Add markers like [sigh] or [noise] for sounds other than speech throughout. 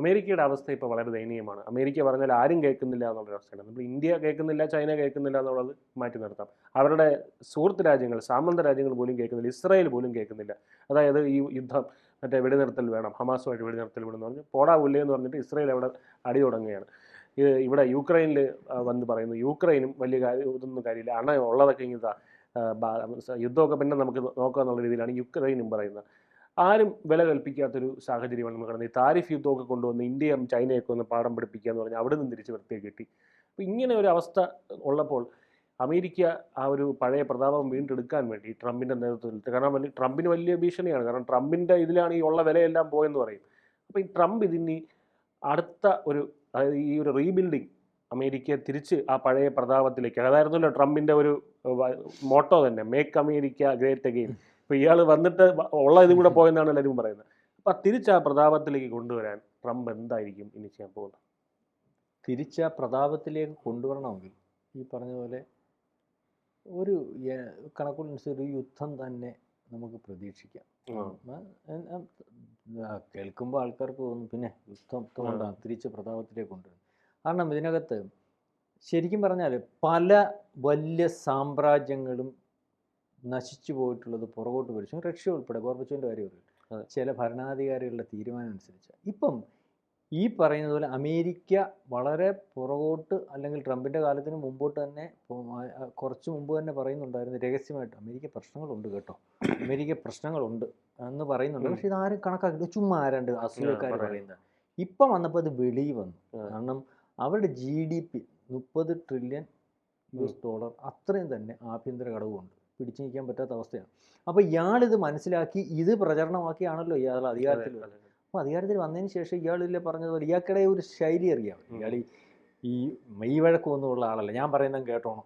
അമേരിക്കയുടെ അവസ്ഥ ഇപ്പോൾ വളരെ ദയനീയമാണ്. അമേരിക്ക പറഞ്ഞാൽ ആരും കേൾക്കുന്നില്ല എന്നുള്ളൊരു അവസ്ഥയാണ്. നമ്മൾ ഇന്ത്യ കേൾക്കുന്നില്ല ചൈന കേൾക്കുന്നില്ല എന്നുള്ളത് മാറ്റി നിർത്താം. അവരുടെ സുഹൃത്ത് രാജ്യങ്ങൾ സാമന്ത രാജ്യങ്ങൾ പോലും കേൾക്കുന്നില്ല ഇസ്രായേൽ പോലും കേൾക്കുന്നില്ല. അതായത് ഈ യുദ്ധം മറ്റേ വെടിനിർത്തൽ വേണം ഹമാസുമായിട്ട് വെടിനിർത്തൽ വേണം എന്ന് പറഞ്ഞ് പോടാ ഉല്ലേ എന്ന് പറഞ്ഞിട്ട് ഇസ്രായേൽ അവിടെ അടി തുടങ്ങുകയാണ്. ഇത് ഇവിടെ യുക്രൈനിൽ വന്ന് പറയുന്നു യുക്രൈനും വലിയ കാര്യം ഇതൊന്നും കാര്യമില്ല അണ ഉള്ളതൊക്കെ ഇങ്ങനെ യുദ്ധമൊക്കെ പിന്നെ നമുക്ക് നോക്കുക എന്നുള്ള രീതിയിലാണ് യുക്രൈനും പറയുന്നത്. ആരും വില കൽപ്പിക്കാത്തൊരു സാഹചര്യമാണ് നമ്മൾ ഈ താരിഫ് യുദ്ധമൊക്കെ കൊണ്ടുവന്ന് ഇന്ത്യയും ചൈനയൊക്കെ ഒന്ന് പാഠം പഠിപ്പിക്കുക എന്ന് പറഞ്ഞാൽ അവിടെ നിന്ന് തിരിച്ച് വൃത്തിയെ കിട്ടി. അപ്പോൾ ഇങ്ങനെ ഒരു അവസ്ഥ ഉള്ളപ്പോൾ അമേരിക്ക ആ ഒരു പഴയ പ്രതാപം വീണ്ടെടുക്കാൻ വേണ്ടി ട്രംപിന്റെ നേതൃത്വത്തിൽ കാരണം വലിയ ട്രംപിന് വലിയ ഭീഷണിയാണ്. കാരണം ട്രംപിന്റെ ഇതിലാണ് ഈ ഉള്ള വിലയെല്ലാം പോയെന്ന് പറയും. അപ്പോൾ ഈ ട്രംപ് ഇതിനി അടുത്ത ഒരു അതായത് ഈ ഒരു റീബിൽഡിങ് അമേരിക്ക തിരിച്ച് ആ പഴയ പ്രതാപത്തിലേക്ക് അതായിരുന്നല്ലോ ട്രംപിന്റെ ഒരു മോട്ടോ തന്നെ മേക്ക് അമേരിക്ക ഗ്രേറ്റ് അഗെയിൻ ഇപ്പോൾ ഇയാൾ വന്നിട്ട് ഉള്ള ഇതും കൂടെ പോയെന്നാണ് എല്ലാവരും പറയുന്നത്. അപ്പോൾ തിരിച്ച് ആ പ്രതാപത്തിലേക്ക് കൊണ്ടുവരാൻ ട്രംപ് എന്തായിരിക്കും ഇനി ചെയ്യാൻ പോകുന്നത്? തിരിച്ച് ആ പ്രതാപത്തിലേക്ക് കൊണ്ടുവരണമെങ്കിൽ ഈ പറഞ്ഞ പോലെ ഒരു ഒരു യുദ്ധം തന്നെ നമുക്ക് പ്രതീക്ഷിക്കാം. കേൾക്കുമ്പോൾ ആൾക്കാർക്ക് തോന്നും പിന്നെ യുദ്ധം കൊണ്ടാണ് തിരിച്ച് പ്രതാപത്തിലേക്ക് കൊണ്ടുവരുന്നത് കാരണം ഇതിനകത്ത് ശരിക്കും പറഞ്ഞാൽ പല വലിയ സാമ്രാജ്യങ്ങളും നശിച്ചു പോയിട്ടുള്ളത് പുറകോട്ട് വലിച്ചു. റഷ്യ ഉൾപ്പെടെ ഗോർബച്ചോന്റെ കാര്യം. പറയും ചില ഭരണാധികാരികളുടെ തീരുമാനം അനുസരിച്ച്. ഇപ്പം ഈ പറയുന്നതുപോലെ അമേരിക്ക വളരെ പുറകോട്ട് അല്ലെങ്കിൽ ട്രംപിന്റെ കാലത്തിന് മുമ്പോട്ട് തന്നെ കുറച്ച് മുമ്പ് തന്നെ പറയുന്നുണ്ടായിരുന്നു രഹസ്യമായിട്ട് അമേരിക്ക പ്രശ്നങ്ങളുണ്ട് കേട്ടോ. അമേരിക്ക പ്രശ്നങ്ങളുണ്ട് എന്ന് പറയുന്നുണ്ട്. പക്ഷേ ഇതാരും കണക്കാക്കില്ല. ചുമ്മാ ആരാണ്ട് അസുഖക്കാർ പറയാം. പറയുന്നത്. ഇപ്പം വന്നപ്പോൾ അത് വെളിയിൽ വന്നു. കാരണം അവരുടെ ജി ഡി പി മുപ്പത് ട്രില്യൺ യു എസ് ഡോളർ അത്രയും തന്നെ ആഭ്യന്തര ഘടകമുണ്ട് പിടിച്ചു നിൽക്കാൻ പറ്റാത്ത അവസ്ഥയാണ്. അപ്പോൾ ഇയാളിത് മനസ്സിലാക്കി ഇത് പ്രചരണമാക്കിയാണല്ലോ ഇയാൾ അധികാരത്തിൽ അപ്പോൾ അധികാരത്തിൽ വന്നതിന് ശേഷം ഇയാളില്ലേ പറഞ്ഞതുപോലെ ഇയാൾക്കിടെ ഒരു ശൈലി അറിയാം. ഇയാൾ ഈ- മെയ് വഴക്കൊന്നും ഉള്ള ആളല്ല. ഞാൻ പറയുന്നത് കേട്ടോണം.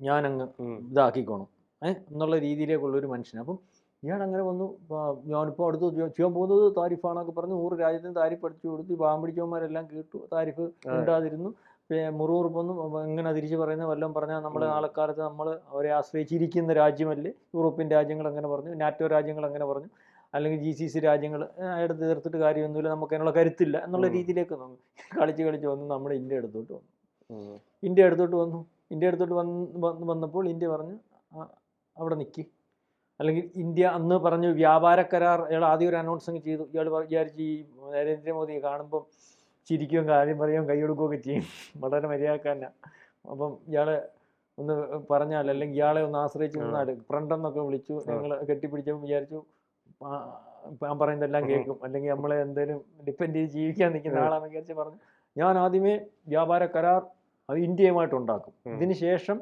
ഞാനങ്ങ് ഇതാക്കിക്കോണം. ഏഹ് എന്നുള്ള രീതിയിലേക്കുള്ള ഒരു മനുഷ്യൻ അപ്പം ഇയാൾ അങ്ങനെ വന്നു ഞാനിപ്പോൾ അടുത്ത് ചെയ്യാൻ- പോകുന്നത് താരിഫാണെന്നൊക്കെ പറഞ്ഞ് നൂറ് രാജ്യത്തിന് താരിഫ് അടിച്ചു കൊടുത്തു പാമ്പിടിച്ചവന്മാരെല്ലാം കേട്ടു. താരിഫ്. ഉണ്ടാതിരുന്നു പിന്നെ മുറുമുറുപ്പൊന്നും ഇങ്ങനെ തിരിച്ച് പറയുന്ന വല്ലതും പറഞ്ഞാൽ നമ്മൾ. നാളെക്കാലത്ത് നമ്മൾ അവരെ ആശ്രയിച്ചിരിക്കുന്ന രാജ്യമല്ലേ? യൂറോപ്യൻ രാജ്യങ്ങൾ അങ്ങനെ പറഞ്ഞു നാറ്റോ രാജ്യങ്ങൾ അങ്ങനെ പറഞ്ഞു അല്ലെങ്കിൽ ജി സി സി രാജ്യങ്ങൾ അയാളുടെ തീർത്തിട്ട് കാര്യമൊന്നുമില്ല നമുക്ക് അതിനുള്ള കരുത്തില്ല എന്നുള്ള രീതിയിലേക്ക് വന്നു. കളിച്ച് കളിച്ച് വന്നു നമ്മുടെ ഇന്ത്യ എടുത്തോട്ട് വന്നു. ഇന്ത്യ എടുത്തോട്ട് വന്നു. ഇന്ത്യ എടുത്തോട്ട് വന്ന് വന്ന് വന്നപ്പോൾ ഇന്ത്യ പറഞ്ഞു "ആ, അവിടെ നിൽക്കി അല്ലെങ്കിൽ ഇന്ത്യ അന്ന് പറഞ്ഞു വ്യാപാര കരാർ ഇയാൾ ആദ്യം ഒരു അനൗൺസിങ് ചെയ്തു. ഇയാൾ വിചാരിച്ച് ഈ നരേന്ദ്രമോദിയെ കാണുമ്പോൾ ചിരിക്കുകയും കാര്യം പറയുകയും കൈയെടുക്കുകയൊക്കെ ചെയ്യും വളരെ മര്യാദക്കാരനാണ് അപ്പം ഇയാളെ ഒന്ന് പറഞ്ഞാൽ അല്ലെങ്കിൽ ഇയാളെ ഒന്ന് ആശ്രയിച്ച്. നിന്നാൽ ഫ്രണ്ടെന്നൊക്കെ വിളിച്ചു. ഞങ്ങൾ കെട്ടിപ്പിടിച്ചപ്പോൾ വിചാരിച്ചു ഞാൻ പറയുന്നതെല്ലാം. കേൾക്കും അല്ലെങ്കിൽ നമ്മളെ എന്തേലും ഡിപ്പെൻഡ് ചെയ്ത് ജീവിക്കാൻ നിൽക്കുന്ന ആളാണെന്ന് വിചാരിച്ച് പറഞ്ഞു ഞാൻ ആദ്യമേ വ്യാപാര കരാർ അത് ഇന്ത്യയുമായിട്ട് ഉണ്ടാക്കും. ഇതിന് ശേഷം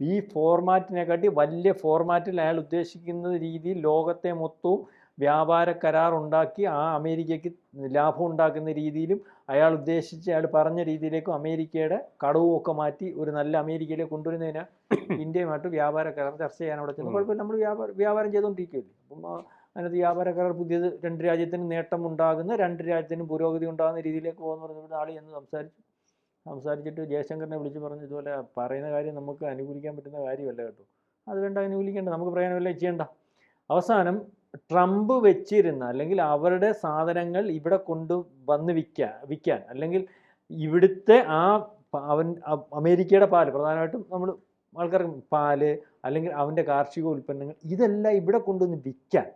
ഈ ഫോർമാറ്റിനെക്കാട്ടി വലിയ ഫോർമാറ്റിൽ അയാൾ ഉദ്ദേശിക്കുന്ന രീതിയിൽ ലോകത്തെ മൊത്തവും വ്യാപാര കരാർ ഉണ്ടാക്കി ആ അമേരിക്കയ്ക്ക് ലാഭം ഉണ്ടാക്കുന്ന രീതിയിലും അയാൾ ഉദ്ദേശിച്ച് അയാൾ പറഞ്ഞ രീതിയിലേക്കും അമേരിക്കയുടെ കടവും ഒക്കെ മാറ്റി ഒരു നല്ല അമേരിക്കയിലേക്ക് കൊണ്ടുവരുന്നതിന് ഇന്ത്യയുമായിട്ട് വ്യാപാര കരാർ ചർച്ച ചെയ്യാൻ അവിടെ ചെന്നു. കുഴപ്പമില്ല. നമ്മൾ വ്യാപാരം വ്യാപാരം ചെയ്തുകൊണ്ടിരിക്കുകയല്ലേ. അപ്പം അതിനകത്ത് വ്യാപാര കരാർ പുതിയത് രണ്ട് രാജ്യത്തിനും നേട്ടം ഉണ്ടാകുന്ന രണ്ട് രാജ്യത്തിനും പുരോഗതി ഉണ്ടാകുന്ന രീതിയിലേക്ക് പോകുന്ന പറഞ്ഞപ്പോൾ ആൾ എന്ന് സംസാരിച്ചു. സംസാരിച്ചിട്ട് ജയശങ്കറിനെ വിളിച്ച് പറഞ്ഞു ഇതുപോലെ പറയുന്ന കാര്യം നമുക്ക് അനുകൂലിക്കാൻ പറ്റുന്ന കാര്യമല്ല കേട്ടോ. അത് വേണ്ട അനുകൂലിക്കേണ്ട. നമുക്ക് പ്രയോജനമല്ല ചെയ്യേണ്ട. അവസാനം ട്രംപ് വെച്ചിരുന്ന അല്ലെങ്കിൽ അവരുടെ സാധനങ്ങൾ ഇവിടെ കൊണ്ട് വന്ന് വിൽക്കാൻ വിൽക്കാൻ അല്ലെങ്കിൽ ഇവിടുത്തെ ആ അവൻ അമേരിക്കയുടെ പാൽ പ്രധാനമായിട്ടും നമ്മൾ ആൾക്കാർക്ക് പാൽ അല്ലെങ്കിൽ അവന്റെ കാർഷിക ഉൽപ്പന്നങ്ങൾ ഇതെല്ലാം ഇവിടെ കൊണ്ടുവന്ന് വിൽക്കാൻ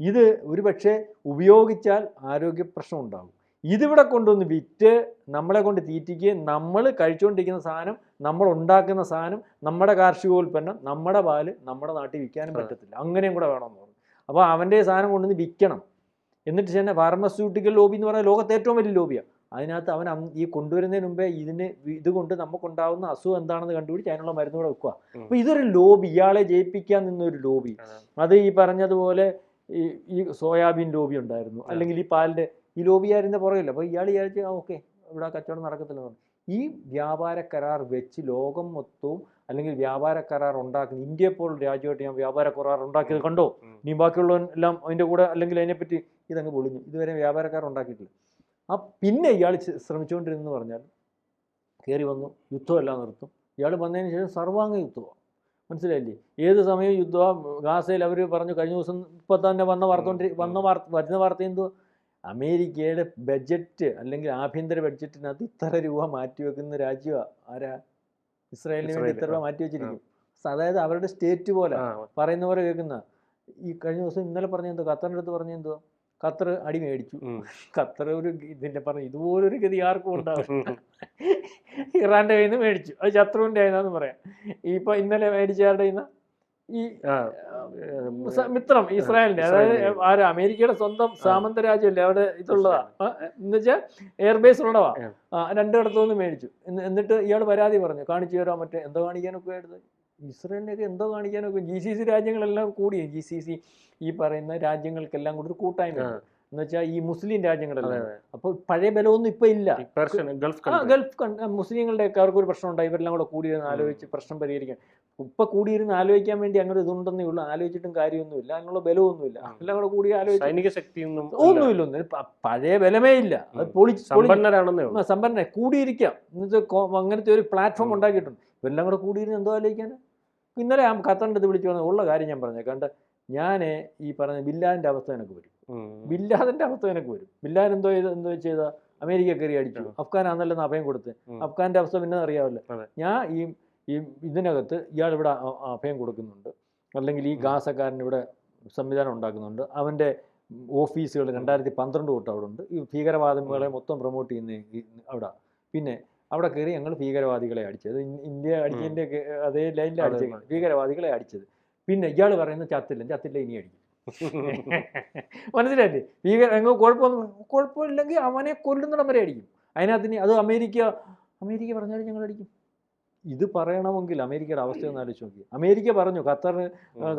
ഇത് ഒരു പക്ഷേ ഉപയോഗിച്ചാൽ ആരോഗ്യ പ്രശ്നം ഉണ്ടാകും. ഇതിവിടെ കൊണ്ടുവന്ന് വിറ്റ് നമ്മളെ കൊണ്ട് തീറ്റിക്കുകയും നമ്മൾ കഴിച്ചുകൊണ്ടിരിക്കുന്ന സാധനം നമ്മൾ ഉണ്ടാക്കുന്ന സാധനം നമ്മുടെ കാർഷികോൽപ്പന്നം നമ്മുടെ പാൽ നമ്മുടെ നാട്ടിൽ വിൽക്കാനും. പറ്റത്തില്ല. അങ്ങനെയും കൂടെ വേണമെന്ന് പറഞ്ഞു. അപ്പോൾ അവന്റെ സാധനം കൊണ്ടുവന്ന് വിൽക്കണം. എന്നിട്ട് തന്നെ ഫാർമസ്യൂട്ടിക്കൽ ലോബി എന്ന് പറഞ്ഞാൽ ലോകത്തെ ഏറ്റവും വലിയ ലോബിയാണ് അതിനകത്ത് അവൻ ഈ കൊണ്ടുവരുന്നതിന് മുമ്പേ ഇതിന് ഇതുകൊണ്ട് ഇത് കൊണ്ട് നമുക്കുണ്ടാവുന്ന അസുഖം എന്താണെന്ന് കണ്ടുപിടിച്ച് അതിനുള്ള മരുന്ന് കൂടെ വെക്കുക. അപ്പോൾ ഇതൊരു ലോബി ഇയാളെ ജയിപ്പിക്കാൻ നിന്നൊരു ലോബി അതെ. ഈ പറഞ്ഞതുപോലെ ഈ ഈ സോയാബീൻ ലോബി ഉണ്ടായിരുന്നു. അല്ലെങ്കിൽ ഈ പാലിന്റെ ഈ ലോബി ആയിരുന്ന പുറകില്ല അപ്പോൾ ഇയാൾ വിചാരിച്ച് ഓക്കെ ഇവിടെ ആ കച്ചവടം നടക്കത്തില്ലെന്ന് പറഞ്ഞു. ഈ വ്യാപാര കരാർ വെച്ച് ലോകം മൊത്തവും അല്ലെങ്കിൽ വ്യാപാര കരാർ ഉണ്ടാക്കുന്ന ഇന്ത്യ പോലുള്ള രാജ്യമായിട്ട് ഞാൻ വ്യാപാര കരാർ ഉണ്ടാക്കിയത് കണ്ടോ. ഇനി ബാക്കിയുള്ളവൻ എല്ലാം അതിന്റെ കൂടെ അല്ലെങ്കിൽ അതിനെപ്പറ്റി ഇതങ്ങ് പൊളിഞ്ഞു. ഇതുവരെ വ്യാപാര കരാർ ഉണ്ടാക്കിയിട്ടില്ല. ആ പിന്നെ ഇയാൾ ശ്രമിച്ചുകൊണ്ടിരുന്നെന്ന് പറഞ്ഞാൽ കയറി വന്നു യുദ്ധമെല്ലാം നിർത്തും. ഇയാൾ വന്നതിന് ശേഷം സർവാംഗ യുദ്ധമാണ്. മനസ്സിലായില്ലേ? ഏത് സമയം യുദ്ധമാണ് ഗാസയിൽ അവർ പറഞ്ഞു കഴിഞ്ഞ ദിവസം ഇപ്പം തന്നെ വന്ന വാർത്ത വന്ന വാർത്ത വരുന്ന വാർത്ത എന്തോ അമേരിക്കയുടെ ബഡ്ജറ്റ് അല്ലെങ്കിൽ ആഭ്യന്തര ബഡ്ജറ്റിനകത്ത് ഇത്ര രൂപ മാറ്റിവെക്കുന്ന രാജ്യമാണ് ആരാ? ഇസ്രായേലിന് വേണ്ടി ഇത്ര രൂപ ആ. മാറ്റി വെച്ചിരിക്കും. അതായത് അവരുടെ സ്റ്റേറ്റ് പോലെ പറയുന്ന പോലെ കേൾക്കുന്ന. ഈ കഴിഞ്ഞ ദിവസം ഇന്നലെ പറഞ്ഞ എന്തോ ഖത്തറിന്റെ അടുത്ത് പറഞ്ഞ എന്തോ ഖത്തർ അടി മേടിച്ചു. ഖത്തർ ഒരു ഇതിന്റെ പറഞ്ഞു ഇതുപോലൊരു ഗതി ആർക്കും ഉണ്ടാവും ഇറാന്റെ കയ്യിൽ നിന്ന് മേടിച്ചു. അത് ശത്രുവിന്റെ കയ്യിൽ പറയാം. ഇപ്പൊ ഇന്നലെ മേടിച്ചയാളുടെ കയ്യിൽ ഈ മിത്രം ഇസ്രായേലിന്റെ അതായത് ആരാ അമേരിക്കയുടെ സ്വന്തം സാമന്ത രാജ്യമല്ലേ അവിടെ ഇതുള്ളതാ? എന്ന് വെച്ചാൽ എയർബേസ് ഉള്ളതാ രണ്ടിടത്തു നിന്ന് മേടിച്ചു. എന്നിട്ട് ഇയാൾ പരാതി പറഞ്ഞു. കാണിച്ചു തരാൻ മറ്റേ എന്തോ കാണിക്കാനൊക്കെ ആയിരുന്നു. ഇസ്രായേലിനൊക്കെ എന്തോ കാണിക്കാനൊക്കെ ജി സി സി രാജ്യങ്ങളെല്ലാം കൂടി ജി സി സി ഈ പറയുന്ന രാജ്യങ്ങൾക്കെല്ലാം കൂടി ഒരു കൂട്ടായ്മ. എന്ന് വെച്ചാൽ ഈ മുസ്ലിം രാജ്യങ്ങളല്ല? അപ്പോൾ അപ്പൊ പഴയ ബലമൊന്നും ഇപ്പൊ ഇല്ല. ഗൾഫ് ഗൾഫ് മുസ്ലിങ്ങളുടെ ഒക്കെ അവർക്ക് ഒരു പ്രശ്നം ഉണ്ടായി ഇവരെല്ലാം കൂടെ കൂടിയിരുന്ന് ആലോചിച്ച് പ്രശ്നം പരിഹരിക്കാൻ. ഇപ്പൊ കൂടിയിരുന്ന് ആലോചിക്കാൻ വേണ്ടി അങ്ങനെ ഇതുണ്ടെന്നേ ഉള്ളൂ. ആലോചിച്ചിട്ടും കാര്യമൊന്നുമില്ല അതിനുള്ള ബലമൊന്നുമില്ല. എല്ലാം കൂടെ കൂടി ആലോചിച്ച് സൈനിക ശക്തിയൊന്നും ഒന്നുമില്ല ഒന്നും പഴയ ബലമേ ഇല്ല. അത്. പൊളിച്ച് സമ്പന്നരാണെന്നേ ഉള്ളൂ. സമ്പന്ന കൂടിയിരിക്കാം. എന്നുവെച്ചാൽ അങ്ങനത്തെ ഒരു പ്ലാറ്റ്ഫോം ഉണ്ടാക്കിയിട്ടുണ്ട്. ഇവരെല്ലാം കൂടെ കൂടിയിരുന്ന് എന്തോ ആലോചിക്കാൻ ഇന്നലെ ആ ഖത്തറിന്റെ ഇത് വിളിച്ചു പറഞ്ഞ ഉള്ള കാര്യം ഞാൻ പറഞ്ഞേ കണ്ട് ഞാൻ ഈ പറഞ്ഞ ബില്ലാന്റെ അവസ്ഥ എനിക്ക് വരും ഉം. ബില്ലാദിന്റെ അവസ്ഥ എനിക്ക് വരും. ബില്ലാൻ എന്തോ ചെയ്ത് എന്തോ ചെയ്ത? അമേരിക്ക കയറി അടിച്ചു. അഫ്ഗാൻ ആണെന്നല്ലെന്ന് അഭയം കൊടുത്ത്. അഫ്ഗാന്റെ അവസ്ഥ പിന്നെ അറിയാമല്ലോ ഞാൻ ഈ ഈ ഇതിനകത്ത് ഇയാൾ ഇവിടെ അഭയം കൊടുക്കുന്നുണ്ട്. അല്ലെങ്കിൽ ഈ. ഗാസക്കാരൻ ഇവിടെ സംവിധാനം ഉണ്ടാക്കുന്നുണ്ട്. അവന്റെ ഓഫീസുകൾ രണ്ടായിരത്തി പന്ത്രണ്ട് തൊട്ട് അവിടെ ഉണ്ട്. ഈ ഭീകരവാദികളെ മൊത്തം പ്രൊമോട്ട് ചെയ്യുന്ന അവിടെ. പിന്നെ അവിടെ കയറി ഞങ്ങൾ ഭീകരവാദികളെ അടിച്ചത്. ഇന്ത്യ അടിച്ചതിന്റെ അതേ ലൈനിൽ അടിച്ചത്. ഭീകരവാദികളെ അടിച്ചത്. പിന്നെ ഇയാൾ പറയുന്നത് ചത്തില്ല. ചത്തില്ല ഇനി അടിക്കും. [laughs] മനസ്സിലായില്ലേ? ഭീകരങ്ങൾ കുഴപ്പമൊന്നും കുഴപ്പമില്ലെങ്കിൽ അവനെ കൊല്ലുന്നിടം വരെ അടിക്കും അതിനകത്തിന് അത് അമേരിക്ക അമേരിക്ക പറഞ്ഞാലും ഞങ്ങൾ അടിക്കും. ഇത് പറയണമെങ്കിൽ അമേരിക്കയുടെ അവസ്ഥ ഒന്ന് ആലോചിച്ച് നോക്കി. അമേരിക്ക പറഞ്ഞു ഖത്തർ.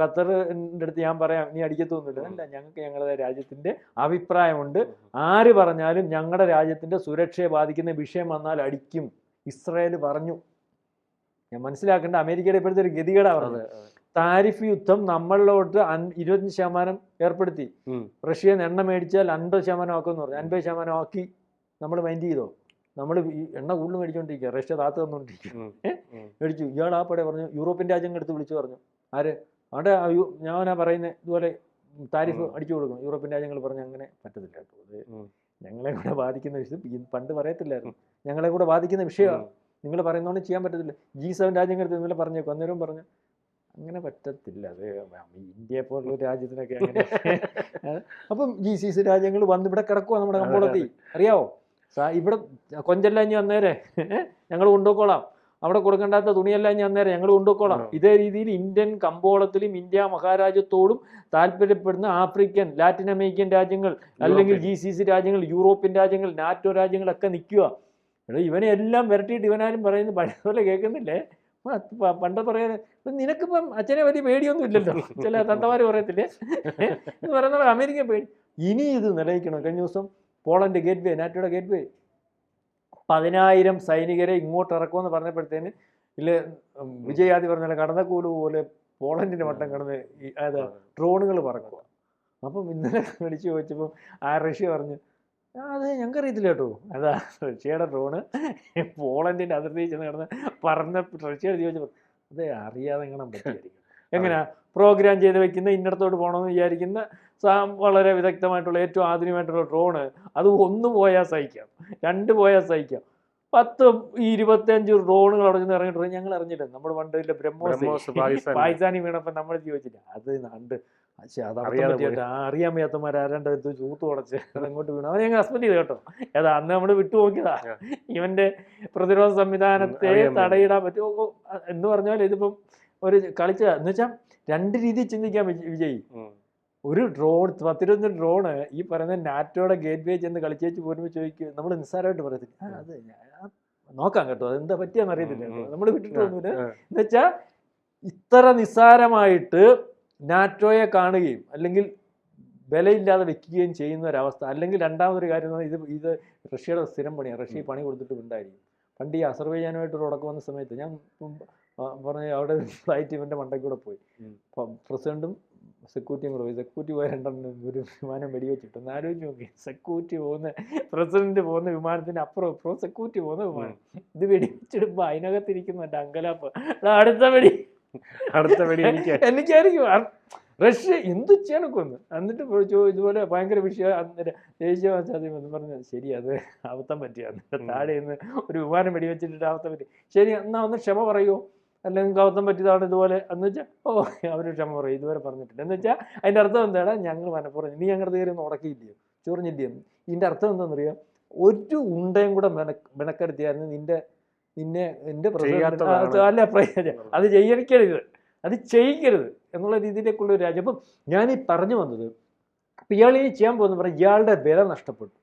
ഖത്തറിന്റെ അടുത്ത് ഞാൻ പറയാം നീ അടിക്കത്തൊന്നുമില്ല അല്ല ഞങ്ങൾക്ക് ഞങ്ങളുടെ രാജ്യത്തിന്റെ അഭിപ്രായമുണ്ട്. ആര് പറഞ്ഞാലും ഞങ്ങളുടെ രാജ്യത്തിന്റെ സുരക്ഷയെ ബാധിക്കുന്ന വിഷയം വന്നാൽ അടിക്കും. ഇസ്രായേൽ പറഞ്ഞു. ഞാൻ മനസ്സിലാക്കേണ്ട അമേരിക്കയുടെ ഇപ്പോഴത്തെ ഒരു ഗതികേടാണ് പറഞ്ഞത്. താരിഫ് യുദ്ധം നമ്മളിലോട്ട് ഇരുപത്തഞ്ച് ശതമാനം ഏർപ്പെടുത്തി. റഷ്യൻ എണ്ണ മേടിച്ചാൽ അൻപത് ശതമാനം ആക്കുമെന്ന് പറഞ്ഞു. അൻപത് ശതമാനം ആക്കി നമ്മൾ മൈൻഡ് ചെയ്തോ? നമ്മൾ ഈ എണ്ണ കൂടുതൽ മേടിച്ചുകൊണ്ടിരിക്കുക റഷ്യ താത്ത് തന്നുകൊണ്ടിരിക്കുക? മേടിച്ചു. ഇയാൾ ആ പടെ പറഞ്ഞു യൂറോപ്യൻ രാജ്യങ്ങൾ എടുത്ത് വിളിച്ചു പറഞ്ഞു. ആര്? അവിടെ ഞാനാ പറയുന്നത് ഇതുപോലെ താരിഫ്. അടിച്ചു കൊടുക്കും യൂറോപ്യൻ രാജ്യങ്ങൾ പറഞ്ഞു അങ്ങനെ പറ്റത്തില്ല കേട്ടോ. അത് ഞങ്ങളെ കൂടെ ബാധിക്കുന്ന വിഷയം. പണ്ട് പറയത്തില്ലായിരുന്നു. ഞങ്ങളെ കൂടെ ബാധിക്കുന്ന വിഷയമാണ്. നിങ്ങൾ പറയുന്നതുകൊണ്ട് ചെയ്യാൻ പറ്റത്തില്ല. ജി സെവൻ രാജ്യങ്ങൾ ഇന്നലെ പറഞ്ഞേക്കും. അന്നേരം പറഞ്ഞു അങ്ങനെ പറ്റത്തില്ല. അത് ഇന്ത്യയെ പോലുള്ള രാജ്യത്തിനൊക്കെ [laughs] അങ്ങനെ? അപ്പം ജി സി സി രാജ്യങ്ങൾ വന്ന് ഇവിടെ കിടക്കുക നമ്മുടെ കമ്പോളത്തിൽ. അറിയാവോ? ഇവിടെ കൊഞ്ചെല്ലാം ഇനി വന്നേരെ. ഞങ്ങൾ കൊണ്ടുപോയിക്കോളാം. അവിടെ കൊടുക്കേണ്ടാത്ത തുണിയെല്ലാം ഇനി വന്നേരെ. ഞങ്ങൾ കൊണ്ടുപോയിക്കോളാം. ഇതേ രീതിയിൽ ഇന്ത്യൻ കമ്പോളത്തിലും ഇന്ത്യ മഹാരാജ്യത്തോടും താല്പര്യപ്പെടുന്ന ആഫ്രിക്കൻ ലാറ്റിൻ അമേരിക്കൻ രാജ്യങ്ങൾ അല്ലെങ്കിൽ ജി സി സി രാജ്യങ്ങൾ യൂറോപ്യൻ രാജ്യങ്ങൾ നാറ്റോ രാജ്യങ്ങളൊക്കെ നിൽക്കുക ഇവനെ എല്ലാം വിരട്ടിയിട്ട് ഇവനാരും പറയുന്നത് പഴയ പോലെ കേൾക്കുന്നില്ലേ? പണ്ട് പറയാൻ നിനക്കിപ്പം അച്ഛനെ വലിയ പേടിയൊന്നും ഇല്ലല്ലോ. ചില തന്തമാര് പറയത്തില്ലേ? എന്ന് പറയുന്നത് അമേരിക്ക പേടി. ഇനി ഇത് നിലനിൽക്കണം? കഴിഞ്ഞ ദിവസം പോളണ്ട് ഗേറ്റ് വേ നാറ്റോയുടെ ഗേറ്റ് വേ പതിനായിരം സൈനികരെ ഇങ്ങോട്ട് ഇറക്കുമെന്ന് പറഞ്ഞപ്പോഴത്തേന് ഇല്ല വിജയാദി പറഞ്ഞാൽ കടന്നക്കൂൽ പോലെ പോളണ്ടിന്റെ മട്ടം കടന്ന് അതായത് അതാ ഡ്രോണുകൾ പറക്കുക അപ്പം ഇന്നലെ വിളിച്ചു ചോദിച്ചപ്പം ആ റഷ്യ പറഞ്ഞു "ആ, അത് ഞങ്ങൾക്ക് അറിയത്തില്ല കേട്ടോ. അതാ റഷ്യയുടെ ഡ്രോണ് പോളണ്ടിന്റെ അതിർത്തിയിൽ ചെന്ന് കിടന്ന് പറഞ്ഞ റഷ്യയുടെ ചോദിച്ചപ്പോൾ അതെ അറിയാതെ എങ്ങനെ പറ്റിയായിരിക്കും. എങ്ങനെയാ പ്രോഗ്രാം ചെയ്ത് വെക്കുന്ന ഇന്നടത്തോട്ട് പോകണമെന്ന് വിചാരിക്കുന്ന സാ- വളരെ വിദഗ്ധമായിട്ടുള്ള ഏറ്റവും ആധുനികമായിട്ടുള്ള ഡ്രോണ് അത് ഒന്ന് പോയാൽ സഹിക്കാം. രണ്ട് പോയാൽ സഹിക്കാം. പത്ത് ഇരുപത്തഞ്ച് ഡ്രോണുകൾ അവിടെ നിന്ന് ഇറങ്ങിയിട്ടുണ്ട്. ഞങ്ങൾ അറിഞ്ഞില്ല നമ്മുടെ പണ്ട് ഇല്ല ബ്രഹ്മോസ് പാകിസ്ഥാനി വീണപ്പോൾ നമ്മൾ ചോദിച്ചില്ല അത് കണ്ട് അറിയാൻ വയ്യാത്തമാർ ആരാണ്ട് എടുത്ത് ചൂത്ത് ഉടച്ച് അങ്ങോട്ട് വീണു. അവനെ ഞങ്ങൾ ഹസ്ബൻഡ് ചെയ്ത് കേട്ടോ. ഏതാ അന്ന് നമ്മൾ വിട്ടു നോക്കിയതാ. ഇവന്റെ പ്രതിരോധ സംവിധാനത്തെ തടയിടാൻ പറ്റുമോ എന്ന് പറഞ്ഞാൽ ഇതിപ്പം ഒരു കളിച്ച എന്ന് വെച്ചാൽ രണ്ട് രീതി ചിന്തിക്കാൻ വിജയ്. ഒരു ഡ്രോൺ പത്തിരുന്ന ഡ്രോണ് ഈ പറയുന്ന നാറ്റോയുടെ ഗേറ്റ് വേ ചെന്ന് കളിച്ചേച്ച് പോരുമ്പോൾ ചോദിക്കും നമ്മൾ നിസ്സാരമായിട്ട് പറയത്തില്ല. അത് നോക്കാം കേട്ടോ. അതെന്താ പറ്റിയെന്ന് അറിയത്തില്ല. നമ്മൾ വിട്ടിട്ടൊന്നുമില്ല എന്ന് വെച്ചാൽ ഇത്ര നിസ്സാരമായിട്ട് നാറ്റോയെ കാണുകയും അല്ലെങ്കിൽ വിലയില്ലാതെ വെക്കുകയും ചെയ്യുന്ന ഒരവസ്ഥ അല്ലെങ്കിൽ രണ്ടാമതൊരു കാര്യം എന്ന് പറഞ്ഞാൽ ഇത് ഇത് റഷ്യയുടെ സ്ഥിരം പണിയാണ് റഷ്യ പണി കൊടുത്തിട്ട് ഉണ്ടായിരിക്കും പണ്ട് ഈ അസർബൈജാനുമായിട്ട് ഒരു ഉടക്കം വന്ന സമയത്ത് ഞാൻ പറഞ്ഞു അവിടെ ഫ്ലൈറ്റ് ഇവന്റെ മണ്ടയ്ക്ക് കൂടെ പോയി. പ്രസിഡന്റും സെക്യൂരിറ്റിയും കൂടെ പോയി. സെക്യൂരിറ്റി പോയ രണ്ടെണ്ണം ഒരു വിമാനം വെടിവെച്ചിട്ട് ഒന്ന് ആലോചിച്ച് നോക്കി. സെക്യൂരിറ്റി പോകുന്ന പ്രസിഡന്റ് പോകുന്ന വിമാനത്തിന് അപ്പുറം ഇപ്പുറം സെക്യൂരിറ്റി പോകുന്ന വിമാനം. ഇത് വെടിവെച്ചിടുമ്പോൾ അതിനകത്തിരിക്കുന്ന എന്റെ അങ്കലാപ്പ്. അടുത്ത വെടി. അടുത്ത വെടി എനിക്ക് [laughs] എനിക്കായിരിക്കും. റഷ്യ എന്ത് ചെയ്യണം കൊന്ന്? എന്നിട്ട് ഇതുപോലെ ഭയങ്കര വിഷയം അന്നേരം ദേശീയ വാസാദ്യം എന്ന് പറഞ്ഞു ശരി അത് അബദ്ധം പറ്റിയ. താഴെ നിന്ന് ഒരു വിമാനം വെടിവെച്ചിട്ട് അബദ്ധം പറ്റി. ശരി എന്നാ ഒന്ന് ക്ഷമ പറയുമോ അല്ലെങ്കിൽ നിങ്ങൾക്ക് അബദ്ധം പറ്റിയതാണ് ഇതുപോലെ. എന്ന് വെച്ചാൽ ഓ അവർ ക്ഷമ പറയും. ഇതുവരെ പറഞ്ഞിട്ടില്ല. എന്ന് വെച്ചാൽ അതിന്റെ അർത്ഥം എന്താണ് ഞങ്ങൾ മനപ്പുറം നീ ഞങ്ങളുടെ കയറി ഒന്നും ഉടക്കിയില്ലയോ? ചൊറിഞ്ഞില്ലയോ? ഇതിന്റെ അർത്ഥം എന്താണെന്നറിയാം ഒരു ഉണ്ടയും കൂടെ മെന മെനക്കെടുത്തിയായിരുന്നു നിന്റെ നിന്നെ എന്റെ പ്രസിഡന്റ്. അല്ല അത് ചെയ്യിക്കരുത് അത് ചെയ്യിക്കരുത് എന്നുള്ള രീതിയിലേക്കുള്ള ഒരു രാജ്യം. അപ്പം ഞാൻ ഈ പറഞ്ഞു വന്നത് അപ്പം ഇയാൾ ഇനി ചെയ്യാൻ പോകുന്ന പറഞ്ഞാൽ ഇയാളുടെ വില നഷ്ടപ്പെട്ടു.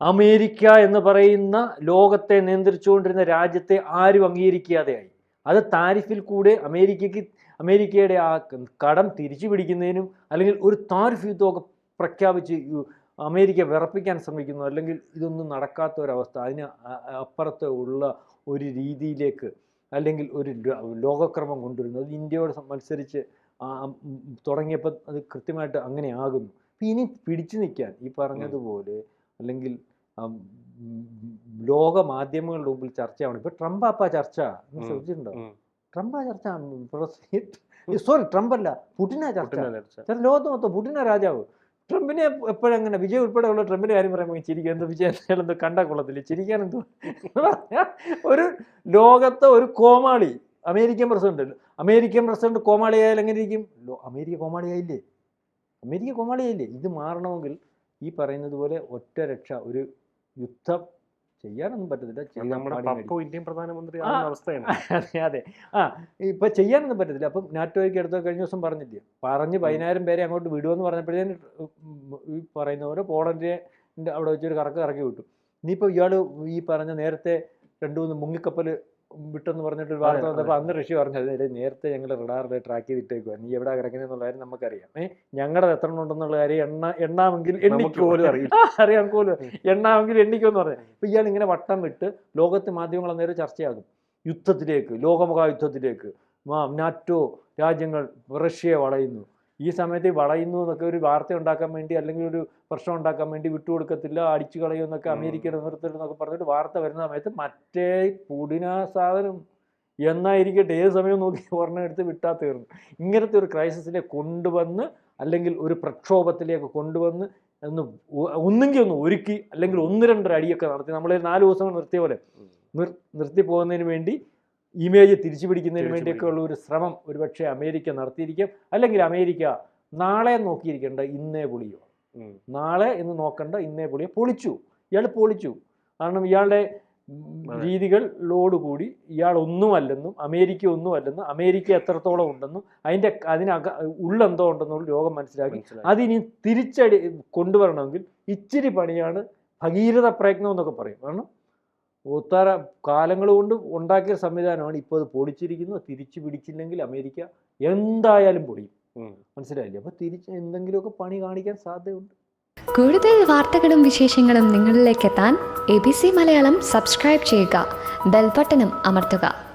അമേരിക്ക എന്ന് പറയുന്ന ലോകത്തെ നിയന്ത്രിച്ചുകൊണ്ടിരുന്ന രാജ്യത്തെ ആരും അംഗീകരിക്കാതെയായി അത് താരിഫിൽ കൂടെ അമേരിക്കയ്ക്ക് അമേരിക്കയുടെ ആ കടം തിരിച്ചു പിടിക്കുന്നതിനും അല്ലെങ്കിൽ ഒരു താരിഫ് യുദ്ധമൊക്കെ പ്രഖ്യാപിച്ച് അമേരിക്ക വിറപ്പിക്കാൻ ശ്രമിക്കുന്നു അല്ലെങ്കിൽ ഇതൊന്നും നടക്കാത്ത ഒരവസ്ഥ. അതിന് അപ്പുറത്ത് ഉള്ള ഒരു രീതിയിലേക്ക് അല്ലെങ്കിൽ ഒരു ലോകക്രമം കൊണ്ടുവരുന്നത്. അത് ഇന്ത്യയോട് മത്സരിച്ച് തുടങ്ങിയപ്പോൾ അത് കൃത്യമായിട്ട് അങ്ങനെ ആകുന്നു ഇനി പിടിച്ചു നിൽക്കാൻ ഈ പറഞ്ഞതുപോലെ അല്ലെങ്കിൽ ലോക മാധ്യമങ്ങളുടെ മുമ്പിൽ ചർച്ചയാവണം. ഇപ്പൊ ട്രംപ് അപ്പ ചർച്ച. ശ്രദ്ധിച്ചിട്ടുണ്ടോ? ട്രംപ് ആ ചർച്ച സോറി ട്രംപ് അല്ല പുടിനാ. ചർച്ച. ലോകത്ത് മൊത്തം പുടിന രാജാവ്. ട്രംപിനെ അങ്ങനെ വിജയ് ഉൾപ്പെടെയുള്ള ട്രംപിന്റെ കാര്യം പറയുമ്പോൾ ചിരിക്കും. എന്തോ വിജയ് എന്തായാലും കണ്ട കൊള്ളത്തില്ല? ചിരിക്കാൻ എന്തോ ഒരു ലോകത്തെ ഒരു കോമാളി അമേരിക്കൻ പ്രസിഡന്റ്. അമേരിക്കൻ പ്രസിഡന്റ് കോമാളിയായാൽ എങ്ങനെ ഇരിക്കും? അമേരിക്ക കോമാളിയായില്ലേ? അമേരിക്ക കോമാളിയായില്ലേ? ഇത് മാറണമെങ്കിൽ ഈ പറയുന്നത് പോലെ ഒറ്റ രക്ഷ ഒരു യുദ്ധം ചെയ്യാനൊന്നും പറ്റത്തില്ല. നമ്മുടെ ഇന്ത്യൻ പ്രധാനമന്ത്രി. അവസ്ഥയാണ്. [laughs] അതെ അതെ. ആ ഇപ്പൊ ചെയ്യാനൊന്നും പറ്റത്തില്ല. അപ്പം നാറ്റോയ്ക്ക് അടുത്ത കഴിഞ്ഞ ദിവസം പറഞ്ഞില്ലേ? പറഞ്ഞ് പതിനായിരം പേരെ അങ്ങോട്ട് വിടുമെന്ന് പറഞ്ഞപ്പോഴത്തേന് ഈ പറയുന്ന പോലെ പോളണ്ടിനെ അവിടെ വെച്ചൊരു കറക്ക് കറക്കി വിട്ടു. ഇനിയിപ്പോൾ ഇയാൾ ഈ പറഞ്ഞ നേരത്തെ രണ്ടു മൂന്ന് മുങ്ങിക്കപ്പൽ വിട്ടെന്ന് പറഞ്ഞിട്ട് ഒരു വാർത്ത വന്നപ്പോൾ അന്ന് ഋഷി പറഞ്ഞത് "എടേ, നേരത്തെ ഞങ്ങൾ റഡാറിൽ ട്രാക്ക് ചെയ്തിട്ടേക്കുക നീ എവിടെ കിടക്കുന്നതെന്നുള്ള കാര്യം നമുക്കറിയാം. ഏഹ് ഞങ്ങളുടെ എത്ര ഉണ്ടെന്നുള്ള കാര്യം എണ്ണ എണ്ണാമെങ്കിൽ എണ്ണിക്കോലും [laughs] അറിയാം. അറിയാം പോലും എണ്ണാമെങ്കിൽ എണ്ണിക്കോന്ന് പറഞ്ഞു അപ്പോൾ ഇയാൾ ഇങ്ങനെ വട്ടം വിട്ട് ലോകത്തെ മാധ്യമങ്ങൾ അന്നേരം ചർച്ചയാകും. യുദ്ധത്തിലേക്ക് ലോകമഹായുദ്ധത്തിലേക്ക്. നാറ്റോ രാജ്യങ്ങൾ റഷ്യയെ വളയുന്നു. ഈ സമയത്ത് വളയുന്നു എന്നൊക്കെ ഒരു വാർത്ത ഉണ്ടാക്കാൻ വേണ്ടി അല്ലെങ്കിൽ ഒരു പ്രശ്നം ഉണ്ടാക്കാൻ വേണ്ടി വിട്ടുകൊടുക്കത്തില്ല അടിച്ചു കളയും എന്നൊക്കെ. അമേരിക്കയുടെ നേതൃത്വത്തിൽ എന്നൊക്കെ പറഞ്ഞിട്ട് വാർത്ത വരുന്ന സമയത്ത് മറ്റേ പുടിന സാധനം എന്നായിരിക്കട്ടെ ഏത് സമയം നോക്കി ഒരെണ്ണം എടുത്ത് വിട്ടാ തീർന്നു ഇങ്ങനത്തെ ഒരു ക്രൈസിസിനെ കൊണ്ടുവന്ന് അല്ലെങ്കിൽ ഒരു പ്രക്ഷോഭത്തിലേക്ക് കൊണ്ടുവന്ന് എന്ന് ഒന്നെങ്കിൽ ഒന്ന് ഒരുക്കി അല്ലെങ്കിൽ ഒന്ന് രണ്ടര അടിയൊക്കെ നടത്തി നമ്മൾ നാല് ദിവസം നിർത്തിയ പോലെ നിർ നിർത്തി പോകുന്നതിന് വേണ്ടി ഇമേജ് തിരിച്ചു പിടിക്കുന്നതിന് വേണ്ടിയൊക്കെയുള്ള വേണ്ടിയൊക്കെ ഉള്ള ഒരു ശ്രമം ഒരുപക്ഷെ അമേരിക്ക നടത്തിയിരിക്കും. അല്ലെങ്കിൽ അമേരിക്ക നാളെ നോക്കിയിരിക്കേണ്ട ഇന്നേ പൊളിയോ? നാളെ എന്ന് നോക്കണ്ട ഇന്നേ പൊളിയോ? പൊളിച്ചു. ഇയാൾ പൊളിച്ചു. കാരണം ഇയാളുടെ രീതികൾ ലോഡ് രീതികളോടുകൂടി ഇയാൾ ഒന്നുമല്ലെന്നും അമേരിക്ക ഒന്നുമല്ലെന്നും അമേരിക്ക എത്രത്തോളം ഉണ്ടെന്നും അതിന്റെ അതിനക ഉള്ളെന്തോ ഉണ്ടെന്നുള്ള ലോകം മനസ്സിലാക്കി. അതിനി തിരിച്ചടി കൊണ്ടുവരണമെങ്കിൽ ഇച്ചിരി പണിയാണ് ഭഗീരഥ പ്രയത്നം എന്നൊക്കെ പറയും. കാരണം ഒത്തര കാലങ്ങൾ കൊണ്ട് ഉണ്ടാക്കിയ സംവിധാനമാണ് ഇപ്പോൾ അത് പൊളിച്ചിരിക്കുന്നു. തിരിച്ചു പിടിച്ചില്ലെങ്കിൽ അമേരിക്ക എന്തായാലും പൊളിയും. മനസ്സിലായില്ലേ? അപ്പോൾ തിരിച്ച് എന്തെങ്കിലുമൊക്കെ പണി കാണിക്കാൻ സാധ്യതയുണ്ട്. കൂടുതൽ വാർത്തകളും വിശേഷങ്ങളും നിങ്ങളിലേക്ക് എത്താൻ A B C Malayalam subscribe ചെയ്യുക. ബെൽബട്ടനും അമർത്തുക.